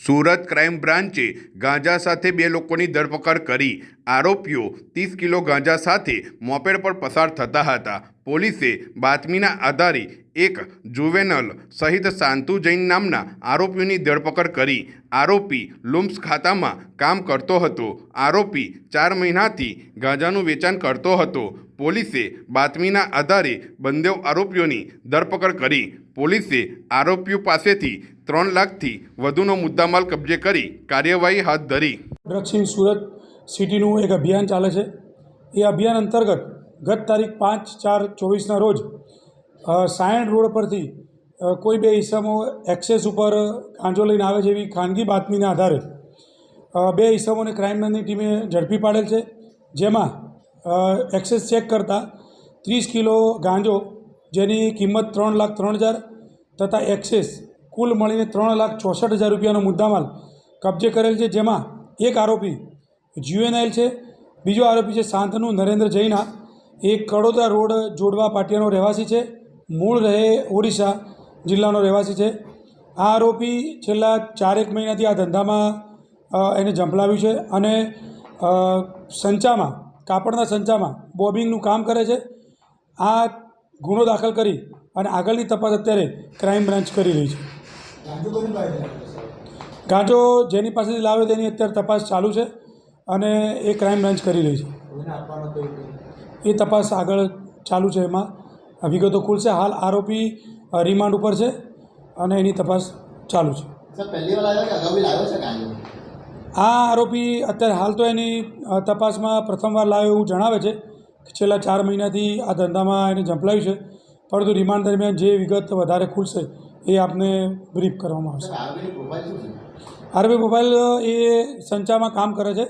Surat crime બ્રાન્ચે ગાંજા સાથે બે લોકોની ધરપકડ કરી. આરોપીઓ ત્રીસ કિલો ગાંજા સાથે મોપેડ પર પસાર થતા હતા. પોલીસે બાતમીના આધારે એક જુવેનલ સહિત શાંતુ જૈન નામના આરોપીઓની ધરપકડ કરી. આરોપી લુમ્સ ખાતામાં કામ કરતો હતો. આરોપી ચાર મહિનાથી ગાંજાનું વેચાણ કરતો હતો. પોલીસે બાતમીના આધારે બંને આરોપીઓની ધરપકડ કરી. પોલીસે આરોપીઓ પાસેથી ત્રણ લાખથી વધુનો મુદ્દામાલ કબજે કરી કાર્યવાહી હાથ ધરી. દક્ષિણ સુરત સિટીનું એક અભિયાન ચાલે છે. એ અભિયાન અંતર્ગત ગત તારીખ પાંચ ચાર ચોવીસના રોજ સાયણ રોડ પરથી કોઈ બે ઈસમો એક્સેસ ઉપર ગાંજો લઈને આવે છે એવી ખાનગી બાતમીના આધારે બે ઈસમોને ક્રાઇમની ટીમે ઝડપી પાડેલ છે. જેમાં એક્સેસ ચેક કરતાં ત્રીસ કિલો ગાંજો, જેની કિંમત ત્રણ લાખ ત્રણ હજાર તથા એક્સેસ કુલ મળીને ત્રણ લાખ ચોસઠ હજાર રૂપિયાનો મુદ્દામાલ કબજે કરેલ છે, જેમાં એક આરોપી જ્યુએનઆઈલ છે, બીજો આરોપી છે શાંતનુ નરેન્દ્ર જૈના. એ કડોદરા રોડ જોડવા પાટિયાનો રહેવાસી છે, મૂળ રહે ઓડિશા જિલ્લાનો રહેવાસી છે. આ આરોપી છેલ્લા ચારેક મહિનાથી આ ધંધામાં એને ઝંપલાવ્યું છે અને સંચામાં, કાપડના સંચામાં બોબિંગનું કામ કરે છે. આ ગુનો દાખલ કરી અને આગળની તપાસ અત્યારે ક્રાઇમ બ્રાન્ચ કરી રહી છે. ગાંજો જેની પાસેથી લાવે તેની અત્યારે તપાસ ચાલુ છે અને એ ક્રાઇમ બ્રાન્ચ કરી રહી છે. એ તપાસ આગળ ચાલુ છે એમાં. વિગતો ખુલશે હાલ આરોપી રિમાન્ડ ઉપર છે અને એની તપાસ ચાલુ છે. લાવ્યો આ આરોપી અત્યારે હાલ તો એની તપાસમાં પ્રથમવાર લાવ્યો એવું જણાવે છે. કે છેલ્લા ચાર મહિનાથી આ ધંધામાં એને ઝંપલાવ્યું છે. પરંતુ રિમાન્ડ દરમિયાન જે વિગત વધારે ખુલશે એ આપને બ્રીફ કરવામાં આવશે. આરબી મોબાઈલ એ સંચામાં કામ કરે છે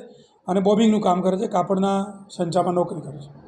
અને બોબિંગનું કામ કરે છે કાપડના સંચામાં નોકરી કરે છે.